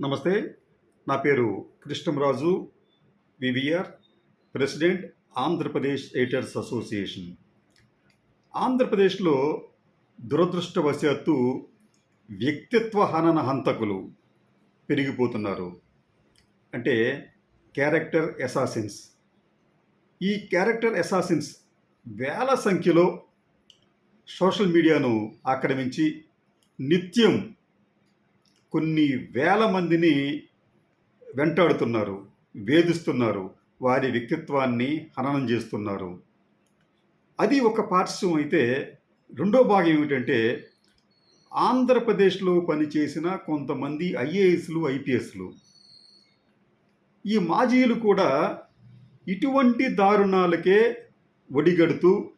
నమస్తే నా పేరు Krishnamraju VVR president Andhra Pradesh editors association. ఆంధ్రప్రదేశ్లో దురదృష్టవశాత్తు వ్యక్తిత్వ హనన హంతకులు పెరిగిపోతున్నారు. అంటే క్యారెక్టర్ ఎసాసిన్స్ ఈ క్యారెక్టర్ ఎసాసిన్స్ వేల సంఖ్యలో సోషల్ మీడియాను ఆక్రమించి నిత్యం కొన్ని వేల మందిని వెంటాడుతున్నారు వేధిస్తున్నారు వారి వ్యక్తిత్వాన్ని హననం చేస్తున్నారు. అది ఒక పార్శ్వం అయితే రెండో భాగం ఏమిటంటే ఆంధ్రప్రదేశ్లో పనిచేసిన కొంతమంది ఐఏఎస్లు ఐపీఎస్లు. ఈ మాజీలు కూడా ఇటువంటి దారుణాలకే ఒడిగడుతూ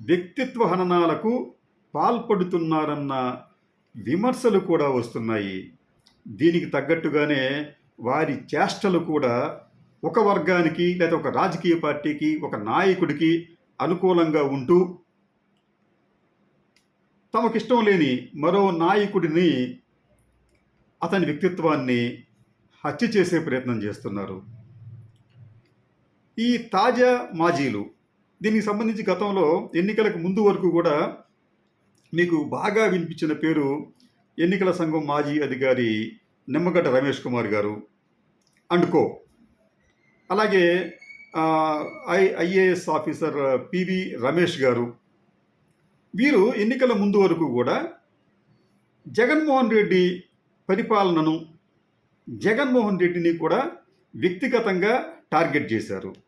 వ్యక్తిత్వ హననాలకు పాల్పడుతున్నారన్న విమర్శలు కూడా వస్తున్నాయి. దీనికి తగ్గట్టుగానే వారి చేష్టలు కూడా ఒక వర్గానికి లేదా ఒక రాజకీయ పార్టీకి ఒక నాయకుడికి అనుకూలంగా ఉంటూ తమకిష్టం లేని మరో నాయకుడిని అతని వ్యక్తిత్వాన్ని హత్య చేసే ప్రయత్నం చేస్తున్నారు. ఈ తాజా మాజీలు దీనికి సంబంధించి గతంలో ఎన్నికలకు ముందు వరకు కూడా మీకు బాగా వినిపించిన పేరు ఎన్నికల సంఘం మాజీ అధికారి నిమ్మగడ్డ రమేష్ కుమార్ గారు. అండుకో. అలాగే I IAS officer PV Ramesh గారు. వీరు ఎన్నికల ముందు వరకు కూడా జగన్మోహన్ రెడ్డి పరిపాలనను జగన్మోహన్ రెడ్డిని కూడా వ్యక్తిగతంగా టార్గెట్ చేశారు.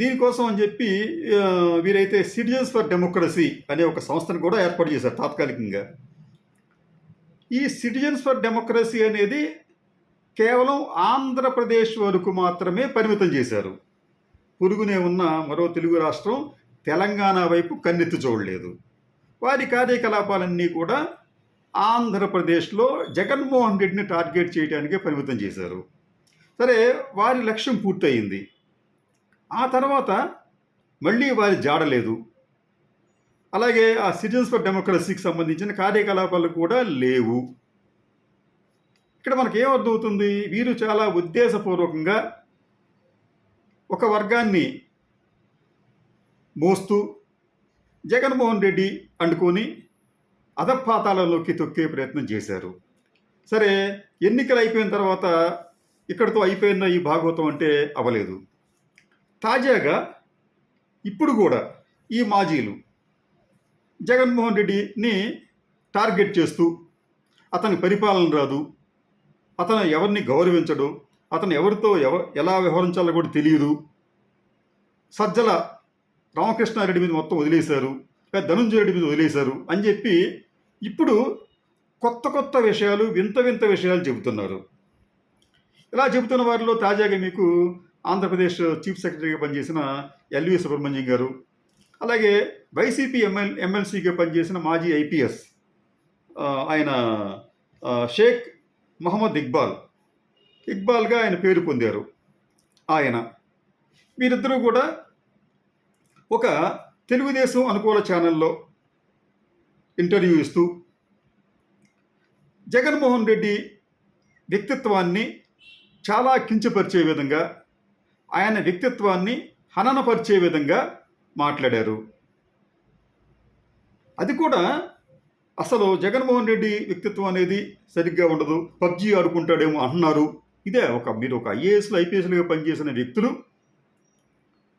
దీనికోసం అని చెప్పి వీరైతే సిటిజన్స్ ఫర్ డెమోక్రసీ అనే ఒక సంస్థను కూడా ఏర్పాటు చేశారు తాత్కాలికంగా. ఈ సిటిజన్స్ ఫర్ డెమోక్రసీ అనేది కేవలం ఆంధ్రప్రదేశ్ వరకు మాత్రమే పరిమితం చేశారు. పొరుగునే ఉన్న మరో తెలుగు రాష్ట్రం తెలంగాణ వైపు కన్నెత్తి చూడలేదు. వారి కార్యకలాపాలన్నీ కూడా ఆంధ్రప్రదేశ్లో జగన్మోహన్ రెడ్డిని టార్గెట్ చేయడానికే పరిమితం చేశారు. సరే వారి లక్ష్యం పూర్తయింది. ఆ తర్వాత మళ్ళీ వారి జాడలేదు అలాగే ఆ సిటిజన్స్ ఫర్ డెమోక్రసీకి సంబంధించిన కార్యకలాపాలు కూడా లేవు. ఇక్కడ మనకి ఏమర్థమవుతుంది వీరు చాలా ఉద్దేశపూర్వకంగా ఒక వర్గాన్ని మోస్తూ జగన్మోహన్ రెడ్డి అండుకొని అధపాతాలలోకి తొక్కే ప్రయత్నం చేశారు. సరే ఎన్నికలు అయిపోయిన తర్వాత ఇక్కడితో అయిపోయిన ఈ భాగవతం అంటే అవలేదు తాజాగా ఇప్పుడు కూడా ఈ మాజీలు జగన్మోహన్ రెడ్డిని టార్గెట్ చేస్తూ అతని పరిపాలన రాదు అతను ఎవరిని గౌరవించడు అతను ఎవరితో ఎవ ఎలా వ్యవహరించాలో కూడా తెలియదు. సజ్జల రామకృష్ణారెడ్డి మీద మొత్తం వదిలేశారు లేదా ధనుంజయ రెడ్డి మీద వదిలేశారు అని చెప్పి ఇప్పుడు కొత్త కొత్త విషయాలు వింత వింత విషయాలు చెబుతున్నారు. ఇలా చెబుతున్న వారిలో తాజాగా మీకు ఆంధ్రప్రదేశ్ చీఫ్ సెక్రటరీగా పనిచేసిన ఎల్వి సుబ్రహ్మణ్యం గారు అలాగే వైసీపీ ఎంఎల్ ఎమ్మెల్సీగా పనిచేసిన మాజీ ఐపీఎస్ ఆయన షేక్ మహమ్మద్ ఇక్బాల్. ఇక్బాల్గా ఆయన పేరు పొందారు. ఆయన. వీరిద్దరూ కూడా ఒక తెలుగుదేశం అనుకూల ఛానల్లో ఇంటర్వ్యూ ఇస్తూ జగన్మోహన్ రెడ్డి వ్యక్తిత్వాన్ని చాలా కించపరిచే విధంగా ఆయన వ్యక్తిత్వాన్ని హననపరిచే విధంగా మాట్లాడారు. అది కూడా అసలు జగన్మోహన్ రెడ్డి వ్యక్తిత్వం అనేది సరిగ్గా ఉండదు. పబ్జీ ఆడుకుంటాడేమో అంటున్నారు. ఇదే ఒక మీరు ఒక ఐఏఎస్లు ఐపీఎస్లుగా పనిచేసిన వ్యక్తులు.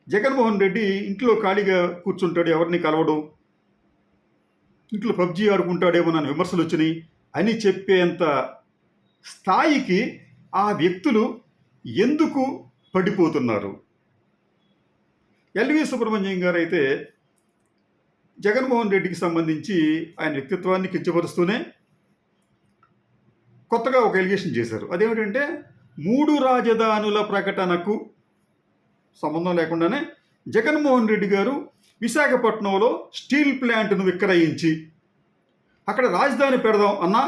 జగన్మోహన్ రెడ్డి ఇంట్లో ఖాళీగా కూర్చుంటాడు ఎవరిని కలవడు. ఇంట్లో పబ్జీ ఆడుకుంటాడేమో నన్ను విమర్శలు వచ్చినాయి. అని చెప్పేంత స్థాయికి ఆ వ్యక్తులు ఎందుకు పడిపోతున్నారు. ఎల్వి సుబ్రహ్మణ్యం గారు అయితే జగన్మోహన్ రెడ్డికి సంబంధించి ఆయన వ్యక్తిత్వాన్ని కించపరుస్తూనే కొత్తగా ఒక ఎలిగేషన్ చేశారు. అదేమిటంటే మూడు రాజధానుల ప్రకటనకు సంబంధం లేకుండానే జగన్మోహన్ రెడ్డి గారు విశాఖపట్నంలో స్టీల్ ప్లాంట్ను విక్రయించి అక్కడ రాజధాని పెడదాం అన్నా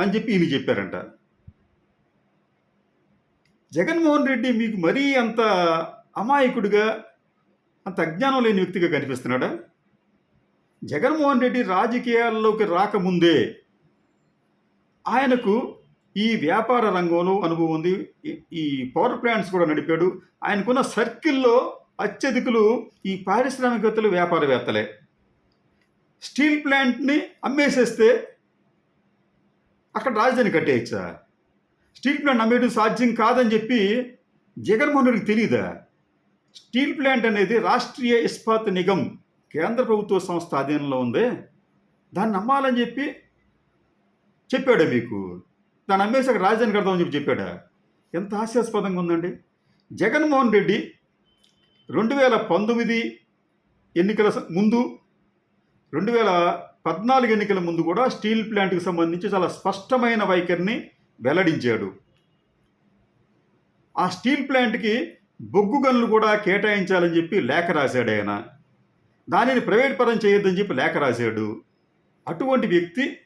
అని చెప్పి ఈయన చెప్పారంట. జగన్మోహన్ రెడ్డి మీకు మరీ అంత అమాయకుడిగా అంత అజ్ఞానం లేని వ్యక్తిగా కనిపిస్తున్నాడా? జగన్మోహన్ రెడ్డి రాజకీయాల్లోకి రాకముందే ఆయనకు ఈ వ్యాపార రంగంలో అనుభవం ఉంది. ఈ- ఈ పవర్ ప్లాంట్స్ కూడా నడిపాడు. ఆయనకున్న సర్కిల్లో అత్యధికులు ఈ పారిశ్రామికవేత్తలు వ్యాపారవేత్తలే. స్టీల్ ప్లాంట్ని అమ్మేసేస్తే అక్కడ రాజధాని కట్టేయచ్చా? స్టీల్ ప్లాంట్ అమ్మేయడం సాధ్యం కాదని చెప్పి జగన్మోహన్ రెడ్డికి తెలియదా స్టీల్ ప్లాంట్ అనేది రాష్ట్రీయ ఇస్పాత్ నిగమ్ కేంద్ర ప్రభుత్వ సంస్థ అధీనంలో ఉంది. దాన్ని నమ్మాలని చెప్పి చెప్పాడా మీకు? దాన్ని అమ్మేసాక రాజధాని కడదామని చెప్పి చెప్పాడా? ఎంత హాస్యాస్పదంగా ఉందండి. జగన్మోహన్ రెడ్డి రెండు వేల పంతొమ్మిది ఎన్నికల ముందు రెండు వేల పద్నాలుగు ఎన్నికల ముందు కూడా స్టీల్ ప్లాంట్కి సంబంధించి చాలా స్పష్టమైన వైఖరిని వెల్లడించాడు. ఆ స్టీల్ ప్లాంట్కి బొగ్గు గన్లు కూడా కేటాయించాలని చెప్పి లేఖ రాశాడు ఆయన. దానిని ప్రైవేట్ పరం చేయొద్దని చెప్పి లేఖ రాశాడు. అటువంటి వ్యక్తి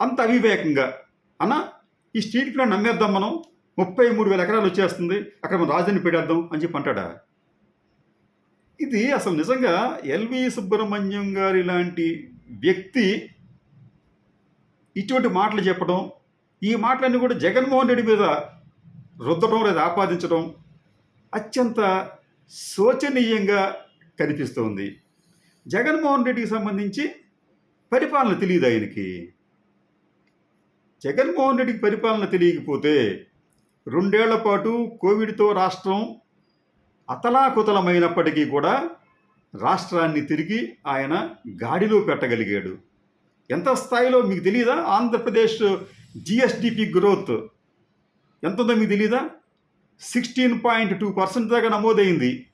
అంత అవివేకంగా అన్న ఈ స్టీల్ ప్లాంట్ నమ్మేద్దాం మనం ముప్పై మూడు వేల ఎకరాలు వచ్చేస్తుంది అక్కడ మనం రాజధాని పెట్టేద్దాం అని చెప్పి అంటాడా? ఇది అసలు నిజంగా ఎల్వి సుబ్రహ్మణ్యం గారి లాంటి వ్యక్తి ఇటువంటి మాటలు చెప్పడం ఈ మాటలన్నీ కూడా జగన్మోహన్ రెడ్డి మీద రుద్దడం లేదా ఆపాదించడం అత్యంత శోచనీయంగా కనిపిస్తోంది. జగన్మోహన్ రెడ్డికి సంబంధించి పరిపాలన తెలియదు ఆయనకి. జగన్మోహన్ రెడ్డికి పరిపాలన తెలియకపోతే రెండేళ్ళ పాటు కోవిడ్తో రాష్ట్రం అతలాకుతలమైనప్పటికీ కూడా రాష్ట్రాన్ని తిరిగి ఆయన గాడిలో పెట్టగలిగాడు. ఎంత స్థాయిలో మీకు తెలియదా ఆంధ్రప్రదేశ్ జిఎస్డిపి గ్రోత్ ఎంత ఉందో మీకు తెలియదా సిక్స్టీన్ పాయింట్ టూ పర్సెంట్ దాకా నమోదైంది.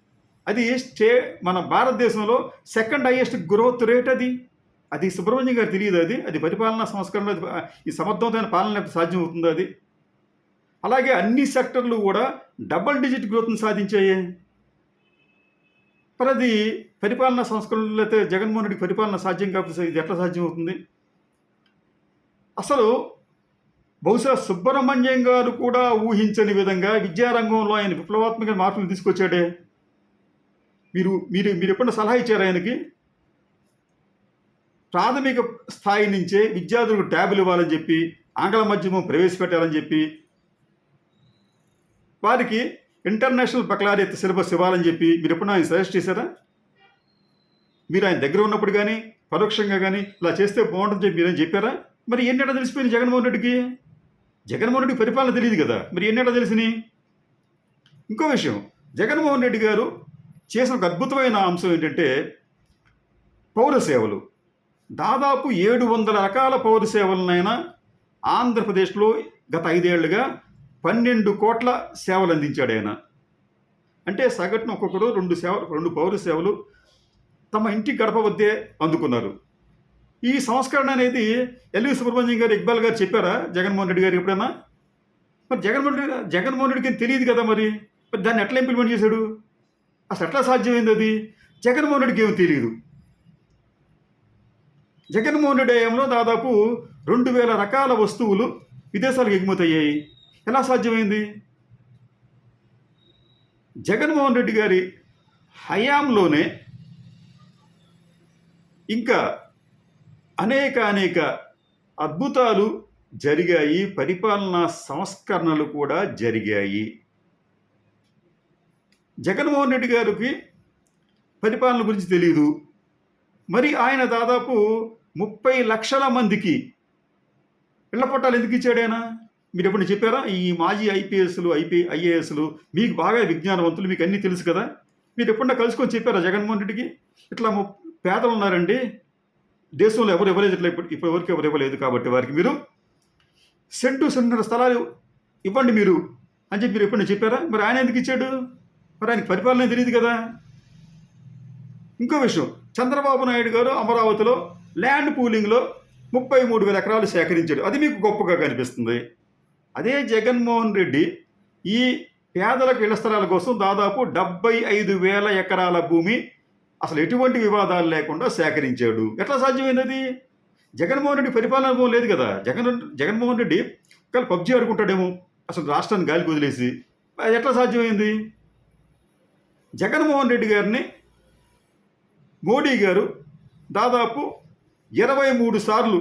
అది స్టే మన భారతదేశంలో సెకండ్ హైయెస్ట్ గ్రోత్ రేట్ అది. అది సుబ్రహ్మణ్యం గారు తెలియదు అది? అది పరిపాలనా సంస్కరణ ఈ సమర్థవంతమైన పాలన సాధ్యం అవుతుంది అది? అలాగే అన్ని సెక్టర్లు కూడా డబల్ డిజిట్ గ్రోత్ని సాధించాయి. మరి అది పరిపాలనా సంస్కరణలు అయితే జగన్మోహన్ రెడ్డి పరిపాలన సాధ్యం కాకపోతే ఇది ఎట్లా సాధ్యం అవుతుంది అసలు బహుశా సుబ్రహ్మణ్యం గారు కూడా ఊహించని విధంగా విద్యారంగంలో ఆయన విప్లవాత్మక మార్పులు తీసుకొచ్చాడే. మీరు మీరు మీరు ఎప్పుడైనా సలహా ఇచ్చారు ఆయనకి? ప్రాథమిక స్థాయి నుంచే విద్యార్థులకు ట్యాబులు ఇవ్వాలని చెప్పి ఆంగ్ల మాధ్యమం ప్రవేశపెట్టాలని చెప్పి వారికి ఇంటర్నేషనల్ బక్లారియత్ సిలబస్ ఇవ్వాలని చెప్పి మీరు ఎప్పుడైనా ఆయన సజెస్ట్ చేశారా? మీరు ఆయన దగ్గర ఉన్నప్పుడు కానీ పరోక్షంగా కానీ ఇలా చేస్తే బాగుంటుందని చెప్పి మీరేం చెప్పారా? మరి ఎన్నెట తెలిసిపోయింది జగన్మోహన్ రెడ్డికి? జగన్మోహన్ రెడ్డి పరిపాలన తెలియదు కదా. మరి ఎన్నెట తెలిసినాయి? ఇంకో విషయం. జగన్మోహన్ రెడ్డి గారు చేసిన ఒక అద్భుతమైన అంశం ఏంటంటే పౌర సేవలు. దాదాపు ఏడు వందల రకాల పౌర సేవలనైనా ఆంధ్రప్రదేశ్లో గత ఐదేళ్ళుగా పన్నెండు కోట్ల సేవలు అందించాడు ఆయన. అంటే సగటున ఒక్కొక్కరు రెండు సేవలు రెండు పౌర సేవలు తమ ఇంటి గడప వద్దే అందుకున్నారు. ఈ సంస్కరణ అనేది ఎల్వి సుబ్రహ్మణ్యం గారు ఇక్బాల్ గారు చెప్పారా? జగన్మోహన్ రెడ్డి గారు ఎప్పుడైనా? మరి జగన్మోహన్ రెడ్డి జగన్మోహన్ రెడ్డికి తెలియదు కదా మరి? మరి దాన్ని ఎట్లా ఇంప్లిమెంట్ చేశాడు? అసలు ఎట్లా సాధ్యమైంది అది? జగన్మోహన్ రెడ్డికి ఏమి తెలియదు. జగన్మోహన్ రెడ్డి హయాంలో దాదాపు రెండు వేల రకాల వస్తువులు విదేశాలకు ఎగుమతి అయ్యాయి ఎలా సాధ్యమైంది? జగన్మోహన్ రెడ్డి గారి హయాంలోనే ఇంకా అనేక అనేక అద్భుతాలు జరిగాయి పరిపాలనా సంస్కరణలు కూడా జరిగాయి. జగన్మోహన్ రెడ్డి గారికి పరిపాలన గురించి తెలియదు మరి ఆయన దాదాపు ముప్పై లక్షల మందికి పిల్ల పట్టాలు ఎందుకు ఇచ్చాడు మీరు ఎప్పుడు చెప్పారా? ఈ మాజీ ఐపీఎస్లు ఐపీ ఐఏఎస్లు మీకు బాగా విజ్ఞానవంతులు మీకు అన్నీ తెలుసు కదా? మీరు ఎప్పుడన్నా కలుసుకొని చెప్పారా జగన్మోహన్ రెడ్డికి? ఇట్లా ము- పేదలు ఉన్నారండి. దేశంలో ఎవరు ఇవ్వలేదు ఇట్లా ఇప్పుడు ఇప్పటి ఎవరు ఇవ్వలేదు కాబట్టి వారికి మీరు సెంటు సెంటున్నర స్థలాలు ఇవ్వండి మీరు అని చెప్పి మీరు ఎప్పుడు చెప్పారా? మరి ఆయన ఎందుకు ఇచ్చాడు? మరి ఆయనకి పరిపాలన తెలియదు కదా. ఇంకో విషయం చంద్రబాబు నాయుడు గారు అమరావతిలో ల్యాండ్ పూలింగ్లో ముప్పై మూడు వేల ఎకరాలు సేకరించాడు. అది మీకు గొప్పగా కనిపిస్తుంది. అదే జగన్మోహన్ రెడ్డి ఈ పేదలకు ఇళ్ళ స్థలాల కోసం దాదాపు డెబ్బై ఐదు వేల ఎకరాల భూమి అసలు ఎటువంటి వివాదాలు లేకుండా సేకరించాడు. ఎట్లా సాధ్యమైనది జగన్మోహన్ రెడ్డి పరిపాలన అనుభవం లేదు కదా. జగన్ జగన్మోహన్ రెడ్డి ఒకవేళ పబ్జీ ఆడుకుంటాడేమో అసలు రాష్ట్రాన్ని గాలికి వదిలేసి అది ఎట్లా సాధ్యమైంది? జగన్మోహన్ రెడ్డి గారిని మోడీ గారు దాదాపు ఇరవై మూడు సార్లు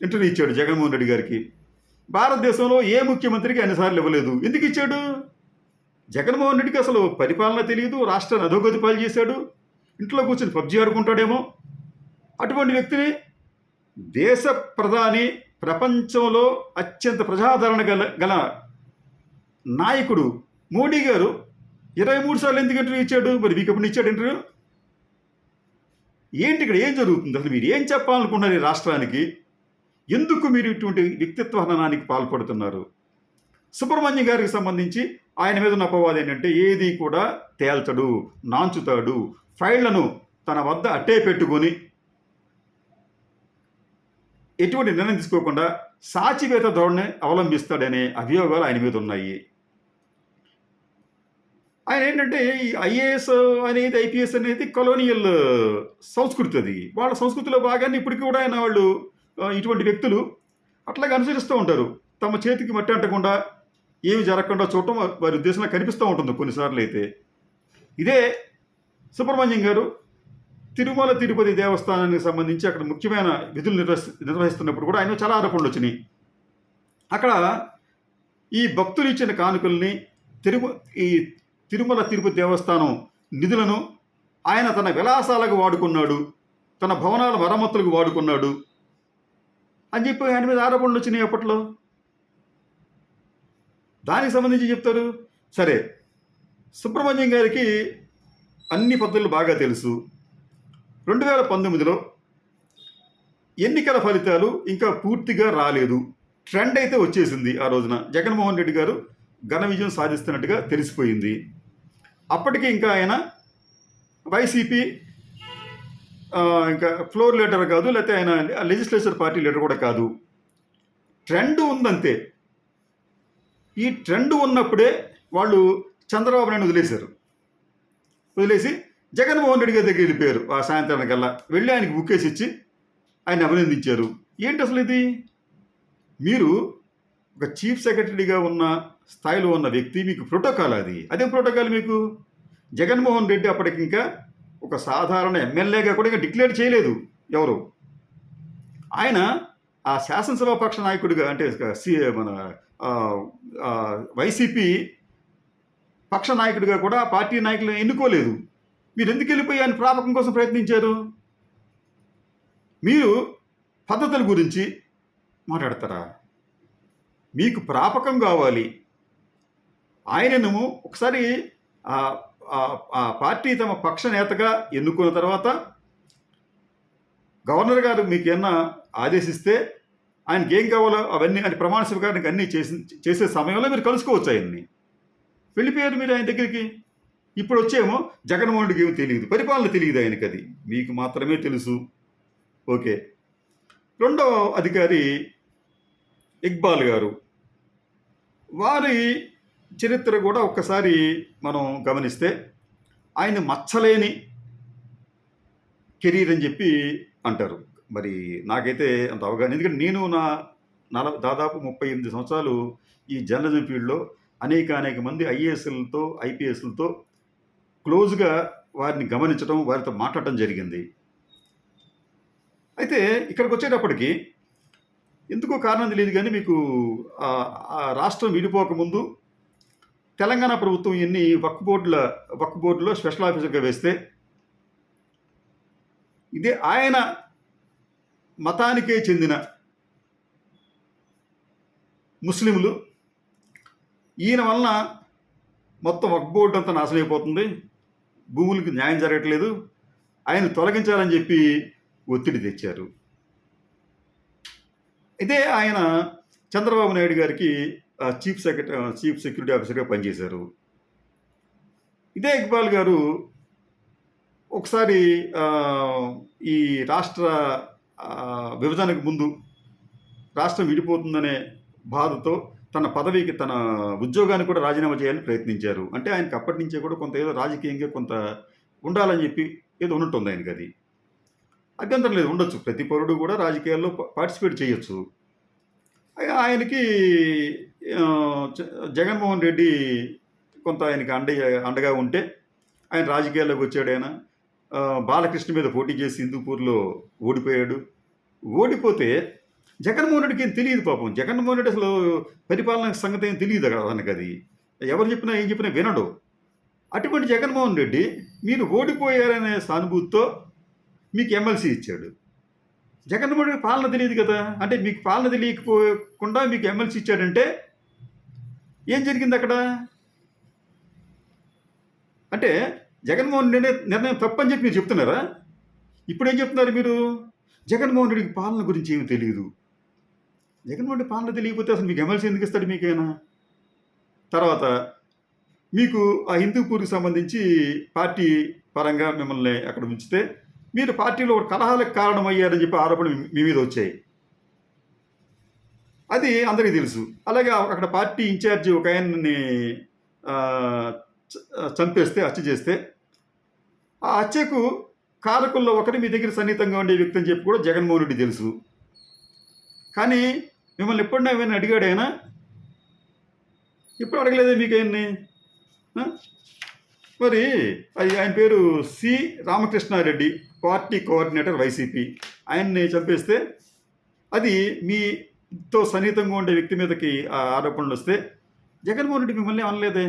ఇంటర్వ్యూ ఇచ్చాడు జగన్మోహన్ రెడ్డి గారికి. భారతదేశంలో ఏ ముఖ్యమంత్రికి అన్నిసార్లు ఇవ్వలేదు. ఎందుకు ఇచ్చాడు? జగన్మోహన్ రెడ్డికి అసలు పరిపాలన తెలియదు రాష్ట్రాన్ని అధోగతి పాలు చేశాడు. ఇంట్లో కూర్చొని పబ్జీ ఆడుకుంటాడేమో. అటువంటి వ్యక్తిని దేశ ప్రధాని ప్రపంచంలో అత్యంత ప్రజాదరణ గల గల నాయకుడు మోడీ గారు ఇరవై మూడు సార్లు ఎందుకు ఇంటర్వ్యూ ఇచ్చాడు? మరి మీకు ఎప్పుడు ఇచ్చాడు ఇంటర్వ్యూ? ఏంటి ఇక్కడ ఏం జరుగుతుంది? అసలు మీరు ఏం చెప్పాలనుకున్నారు ఈ రాష్ట్రానికి? ఎందుకు మీరు ఇటువంటి వ్యక్తిత్వ హననానికి పాల్పడుతున్నారు? సుబ్రహ్మణ్యం గారికి సంబంధించి ఆయన మీద ఉన్న అపవాదం ఏంటంటే ఏది కూడా తేల్చడు నాంచుతాడు. ఫైళ్ళను తన వద్ద అట్టే పెట్టుకొని ఎటువంటి నిర్ణయం తీసుకోకుండా సాచివేత ధోరణి అవలంబిస్తాడనే అభియోగాలు ఆయన మీద ఉన్నాయి. ఆయన ఏంటంటే ఈ ఐఏఎస్ అనేది ఐపీఎస్ అనేది కొలోనియల్ సంస్కృతి అది. వాళ్ళ సంస్కృతిలో భాగాన్ని ఇప్పటికీ కూడా ఆయన వాళ్ళు ఇటువంటి వ్యక్తులు అట్లాగే అనుసరిస్తూ ఉంటారు. తమ చేతికి మట్టి అంటకుండా ఏమి జరగకుండా చూడటం వారి ఉద్దేశంలో కనిపిస్తూ ఉంటుంది కొన్నిసార్లు అయితే. ఇదే సుబ్రహ్మణ్యం గారు తిరుమల తిరుపతి దేవస్థానానికి సంబంధించి అక్కడ ముఖ్యమైన విధులు నిర్వహి నిర్వహిస్తున్నప్పుడు కూడా ఆయన చాలా ఆరోపణలు వచ్చినాయి. అక్కడ ఈ భక్తులు ఇచ్చిన కానుకల్ని తిరుమ ఈ తిరుమల తిరుపతి దేవస్థానం నిధులను ఆయన తన విలాసాలకు వాడుకున్నాడు తన భవనాల మరమ్మతులకు వాడుకున్నాడు అని చెప్పి ఆయన మీద ఆరోపణలు వచ్చినాయి అప్పట్లో. దానికి సంబంధించి చెప్తారు? సరే సుబ్రహ్మణ్యం గారికి అన్ని పద్ధతులు బాగా తెలుసు. రెండు వేల పంతొమ్మిదిలో ఎన్నికల ఫలితాలు ఇంకా పూర్తిగా రాలేదు. ట్రెండ్ అయితే వచ్చేసింది ఆ రోజున. జగన్మోహన్ రెడ్డి గారు ఘన విజయం సాధిస్తున్నట్టుగా తెలిసిపోయింది. అప్పటికి ఇంకా ఆయన వైసీపీ ఇంకా ఫ్లోర్ లీడర్ కాదు లేకపోతే ఆయన లెజిస్లేచర్ పార్టీ లీడర్ కూడా కాదు. ట్రెండ్ ఉందంతే. ఈ ట్రెండ్ ఉన్నప్పుడే వాళ్ళు చంద్రబాబు నాయుడు వదిలేశారు. వదిలేసి జగన్మోహన్ రెడ్డి గారి దగ్గర వెళ్ళిపోయారు. ఆ సాయంత్రానికల్లా వెళ్ళి ఆయనకి బుక్కేసి ఇచ్చి ఆయన అభినందించారు. ఏంటి అసలు ఇది? మీరు ఒక చీఫ్ సెక్రటరీగా ఉన్న స్థాయిలో ఉన్న వ్యక్తి మీకు ప్రోటోకాల్ అది. అదే ప్రోటోకాల్ మీకు? జగన్మోహన్ రెడ్డి అప్పటికి ఇంకా ఒక సాధారణ ఎమ్మెల్యేగా కూడా ఇంకా డిక్లేర్ చేయలేదు ఎవరు? ఆయన ఆ శాసనసభ పక్ష నాయకుడిగా అంటే మన వైసీపీ పక్ష నాయకుడిగా కూడా పార్టీ నాయకులను ఎన్నుకోలేదు. మీరు ఎందుకు వెళ్ళిపోయి ఆయన ప్రాపకం కోసం ప్రయత్నించారు? మీరు పద్ధతుల గురించి మాట్లాడతారా? మీకు ప్రాపకం కావాలి. ఆయనను ఒకసారి ఆ పార్టీ తమ పక్ష నేతగా ఎన్నుకున్న తర్వాత గవర్నర్ గారు మీకు ఏమన్నా ఆదేశిస్తే ఆయనకి ఏం కావాలో అవన్నీ ఆయన ప్రమాణ స్వీకారానికి అన్నీ చేసి చేసే సమయంలో మీరు కలుసుకోవచ్చు ఆయన్ని. వెళ్ళిపోయారు మీరు ఆయన దగ్గరికి? ఇప్పుడు వచ్చేమో జగన్మోహన్ రెడ్డికి ఏమీ తెలియదు. పరిపాలన తెలియదు ఆయనకి అది. మీకు మాత్రమే తెలుసు. ఓకే. రెండవ అధికారి ఇక్బాల్ గారు. వారి చరిత్ర కూడా ఒక్కసారి మనం గమనిస్తే ఆయన మచ్చలేని కెరీర్ అని చెప్పి అంటారు. మరి నాకైతే అంత అవగాహన ఎందుకంటే నేను నా నల దాదాపు ముప్పై ఎనిమిది సంవత్సరాలు ఈ జర్నలిజం ఫీల్డ్లో అనేక అనేక మంది ఐఏఎస్లతో ఐపీఎస్లతో క్లోజ్గా వారిని గమనించడం వారితో మాట్లాడటం జరిగింది. అయితే ఇక్కడికి వచ్చేటప్పటికి ఎందుకో కారణం తెలియదు కానీ మీకు రాష్ట్రం విడిపోకముందు తెలంగాణ ప్రభుత్వం ఎన్ని వక్ బోర్డుల వక్ బోర్డులో స్పెషల్ ఆఫీసర్గా వేస్తే ఇదే ఆయన మతానికే చెందిన ముస్లింలు ఈయన వలన మొత్తం వక్ బోర్డు అంతా నాశనం అయిపోతుంది. భూములకు న్యాయం జరగట్లేదు. ఆయన తొలగించాలని చెప్పి ఒత్తిడి తెచ్చారు. ఇదే ఆయన చంద్రబాబు నాయుడు గారికి చీఫ్ సెక్రటరీ చీఫ్ సెక్యూరిటీ ఆఫీసర్గా పనిచేశారు. ఇదే ఇక్బాల్ గారు ఒకసారి ఈ రాష్ట్ర విభజనకు ముందు రాష్ట్రం విడిపోతుందనే బాధతో తన పదవికి తన ఉద్యోగాన్ని కూడా రాజీనామా చేయాలని ప్రయత్నించారు. అంటే ఆయనకి అప్పటి నుంచే కూడా కొంత ఏదో రాజకీయంగా కొంత ఉండాలని చెప్పి ఏదో ఉన్నట్టుంది ఆయనకి అది. అభ్యంతరం లేదు ఉండొచ్చు. ప్రతి పౌరుడు కూడా రాజకీయాల్లో పార్టిసిపేట్ చేయొచ్చు. ఆయనకి జగన్మోహన్ రెడ్డి కొంత ఆయనకి అండ అండగా ఉంటే ఆయన రాజకీయాల్లోకి వచ్చాడు ఆయన. బాలకృష్ణ మీద పోటీ చేసి హిందూపూర్లో ఓడిపోయాడు. ఓడిపోతే జగన్మోహన్ రెడ్డికి ఏం తెలియదు పాపం. జగన్మోహన్ రెడ్డి అసలు పరిపాలన సంగతి ఏం తెలియదు అతనికి అది. ఎవరు చెప్పినా ఏం చెప్పినా వినడు. అటువంటి జగన్మోహన్ రెడ్డి మీరు ఓడిపోయారనే సానుభూతితో మీకు ఎమ్మెల్సీ ఇచ్చాడు. జగన్మోహన్ రెడ్డి పాలన తెలియదు కదా. అంటే మీకు పాలన తెలియకపోకుండా మీకు ఎమ్మెల్సీ ఇచ్చాడంటే ఏం జరిగింది అక్కడ? అంటే జగన్మోహన్ రెడ్డి నిర్ణయం తప్పని చెప్పి మీరు చెప్తున్నారా? ఇప్పుడు ఏం చెప్తున్నారు మీరు? జగన్మోహన్ రెడ్డికి పాలన గురించి ఏమి తెలియదు. జగన్మోహన్ రెడ్డి పాలన తెలియకపోతే అసలు మీకు ఎమ్మెల్సీ ఎందుకు ఇస్తాడు మీకైనా? తర్వాత మీకు ఆ హిందూపూర్కి సంబంధించి పార్టీ పరంగా మిమ్మల్ని అక్కడ ఉంచితే మీరు పార్టీలో ఒక కలహాలకు కారణమయ్యారని చెప్పి ఆరోపణలు మీ మీద వచ్చాయి. అది అందరికీ తెలుసు. అలాగే అక్కడ పార్టీ ఇన్ఛార్జి ఒక ఆయన్ని చ- చంపేస్తే హత్య చేస్తే ఆ హత్యకు కారకుల్లో ఒకరి మీ దగ్గర సన్నిహితంగా ఉండే వ్యక్తి అని చెప్పి కూడా జగన్మోహన్ రెడ్డి తెలుసు. కానీ మిమ్మల్ని ఎప్పుడైనా ఏమైనా అడిగాడు ఆయన? ఎప్పుడు అడగలేదే మీకు ఆయన్ని? మరి అది ఆయన పేరు C Ramakrishnareddy party coordinator YCP. ఆయన్ని చంపేస్తే అది మీతో సన్నిహితంగా ఉండే వ్యక్తి మీదకి ఆ ఆరోపణలు వస్తే జగన్మోహన్ రెడ్డి మిమ్మల్ని అనలేదే?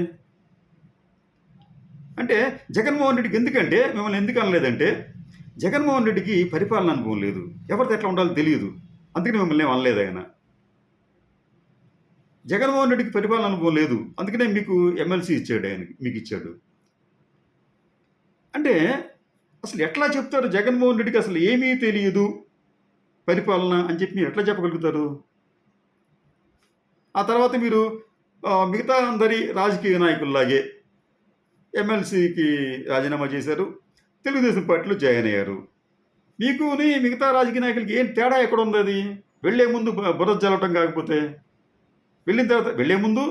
అంటే జగన్మోహన్ రెడ్డికి ఎందుకంటే మిమ్మల్ని ఎందుకు అనలేదంటే జగన్మోహన్ రెడ్డికి పరిపాలన అనుభవం లేదు. ఎవరితో ఎట్లా ఉండాలో తెలియదు. అందుకని మిమ్మల్ని అనలేదు ఆయన. జగన్మోహన్ రెడ్డికి పరిపాలన అనుభవం లేదు. అందుకనే మీకు ఎమ్మెల్సీ ఇచ్చాడు ఆయనకి మీకు ఇచ్చాడు. అంటే అసలు ఎట్లా చెప్తారు? జగన్మోహన్ రెడ్డికి అసలు ఏమీ తెలియదు పరిపాలన అని చెప్పి మీరు ఎట్లా చెప్పగలుగుతారు? ఆ తర్వాత మీరు మిగతా అందరి రాజకీయ నాయకుల్లాగే ఎమ్మెల్సీకి రాజీనామా చేశారు. తెలుగుదేశం పార్టీలో జాయిన్ అయ్యారు. మీకుని మిగతా రాజకీయ నాయకులకి ఏం తేడా ఎక్కడ ఉంది అది? వెళ్ళే ముందు బురద జల్లటం కాకపోతే వెళ్ళిన తర్వాత వెళ్ళే ముందు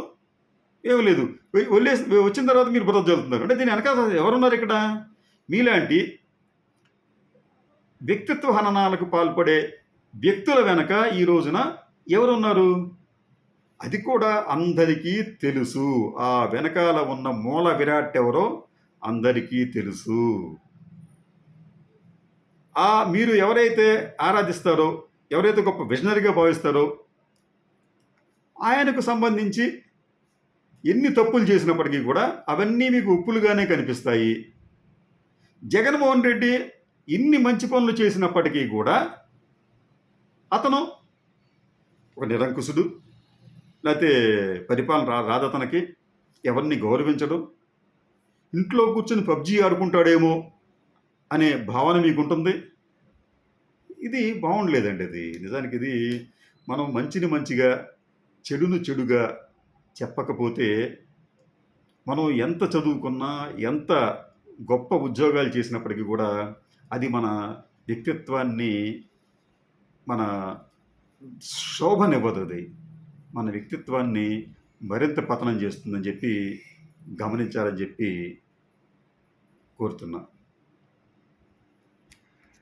ఏమీ లేదు. వెళ్ళే వెళ్ళేసి వచ్చిన తర్వాత మీరు బురద జల్లుతున్నారు అంటే దీని వెనకాల ఎవరున్నారు ఇక్కడ? మీలాంటి వ్యక్తిత్వ హననాలకు పాల్పడే వ్యక్తుల వెనక ఈ రోజున ఎవరున్నారు? అది కూడా అందరికీ తెలుసు. ఆ వెనకాల ఉన్న మూల విరాట్ ఎవరో అందరికీ తెలుసు. ఆ మీరు ఎవరైతే ఆరాధిస్తారో ఎవరైతే గొప్ప విజనరీగా భావిస్తారో ఆయనకు సంబంధించి ఎన్ని తప్పులు చేసినప్పటికీ కూడా అవన్నీ మీకు ఉప్పులుగానే కనిపిస్తాయి. జగన్మోహన్ రెడ్డి ఇన్ని మంచి పనులు చేసినప్పటికీ కూడా అతను ఒక నిరంకుశుడు లేకపోతే పరిపాలన రా రాదు అతనికి ఎవరిని గౌరవించడు. ఇంట్లో కూర్చొని పబ్జీ ఆడుకుంటాడేమో అనే భావన మీకు ఉంటుంది ఇది బాగుండలేదండి అది. నిజానికి ఇది మనం మంచిని మంచిగా చెడును చెడుగా చెప్పకపోతే మనం ఎంత చదువుకున్నా ఎంత గొప్ప ఉద్యోగాలు చేసినప్పటికీ కూడా అది మన వ్యక్తిత్వాన్ని మన శోభనివ్వదు అది. మన వ్యక్తిత్వాన్ని మరింత పతనం చేస్తుందని చెప్పి గమనించాలని చెప్పి కోరుతున్నా.